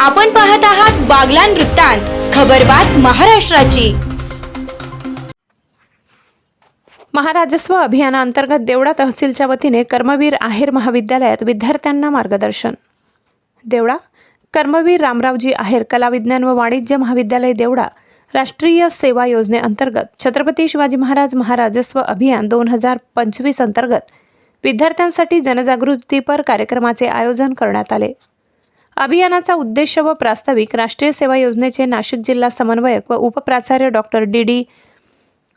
आपण पाहत आहात बागलान वृत्तांत खबरबात महाराष्ट्राची. महाराजस्व अभियानाअंतर्गत देवडा तहसीलच्या वतीने कर्मवीर आहेर महाविद्यालयात विद्यार्थ्यांना मार्गदर्शन. देवडा कर्मवीर रामरावजी आहेर कला विज्ञान व वाणिज्य महाविद्यालय देवडा राष्ट्रीय सेवा योजनेअंतर्गत छत्रपती शिवाजी महाराज महाराजस्व अभियान दोन हजार पंचवीस अंतर्गत विद्यार्थ्यांसाठी जनजागृतीपर कार्यक्रमाचे आयोजन करण्यात आले. अभियानाचा उद्देश व प्रास्ताविक राष्ट्रीय सेवा योजनेचे नाशिक जिल्हा समन्वयक व उपप्राचार्य doctor D D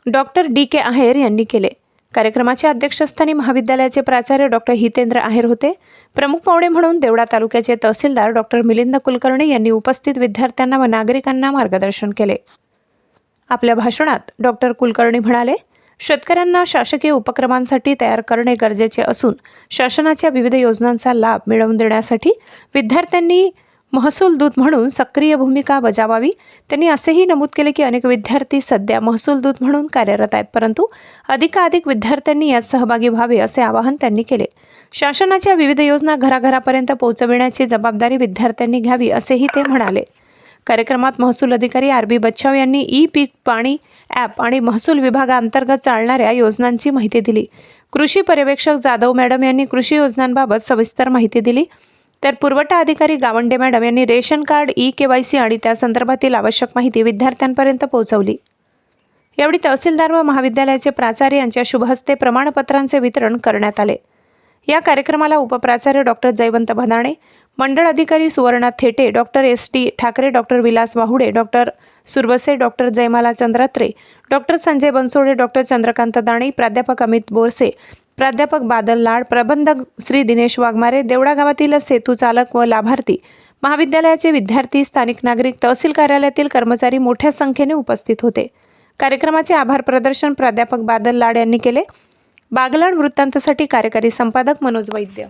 doctor D K Aher यांनी केले. कार्यक्रमाच्या अध्यक्षस्थानी महाविद्यालयाचे प्राचार्य डॉक्टर हितेंद्र आहेर होते. प्रमुख पाहुणे म्हणून देवडा तालुक्याचे तहसीलदार डॉक्टर मिलिंद कुलकर्णी यांनी उपस्थित विद्यार्थ्यांना व नागरिकांना मार्गदर्शन केले. आपल्या भाषणात डॉक्टर कुलकर्णी म्हणाले शेतकऱ्यांना शासकीय उपक्रमांसाठी तयार करणे गरजेचे असून शासनाच्या विविध योजनांचा लाभ मिळवून देण्यासाठी विद्यार्थ्यांनी महसूल दूत म्हणून सक्रिय भूमिका बजावावी. त्यांनी असेही नमूद केले की अनेक विद्यार्थी सध्या महसूल दूत म्हणून कार्यरत आहेत परंतु अधिकाधिक विद्यार्थ्यांनी यात सहभागी व्हावे असे आवाहन त्यांनी केले. शासनाच्या विविध योजना घराघरापर्यंत पोहोचविण्याची जबाबदारी विद्यार्थ्यांनी घ्यावी असेही ते म्हणाले. कार्यक्रमात महसूल अधिकारी आर बी बच्छाव यांनी ई पीक पाणी ॲप आणि महसूल विभागाअंतर्गत चालणाऱ्या योजनांची माहिती दिली. कृषी पर्यवेक्षक जाधव मॅडम यांनी कृषी योजनांबाबत सविस्तर माहिती दिली. तर पुरवठा अधिकारी गावंडे मॅडम यांनी ration card E K Y C आणि त्या संदर्भातील आवश्यक माहिती विद्यार्थ्यांपर्यंत पोहोचवली. यावेळी तहसीलदार व महाविद्यालयाचे प्राचार्य यांच्या शुभहस्ते प्रमाणपत्रांचे वितरण करण्यात आले. या कार्यक्रमाला उपप्राचार्य डॉक्टर जयवंत भदाणे मंडळ अधिकारी Suvarna Thete doctor S T Thackeray doctor Vilas Wahude doctor Surbase doctor Jaymala Chandratre doctor Sanjay Bansode doctor Chandrakant Dane प्राध्यापक अमित बोरसे प्राध्यापक बादल लाड प्रबंधक श्री दिनेश वाघमारे देवडा गावातील सेतू चालक व लाभार्थी महाविद्यालयाचे विद्यार्थी स्थानिक नागरिक तहसील कार्यालयातील कर्मचारी मोठ्या संख्येने उपस्थित होते. कार्यक्रमाचे आभार प्रदर्शन प्राध्यापक बादल लाड यांनी केले. बागलाण वृत्तांतसाठी कार्यकारी संपादक मनोज वैद्य.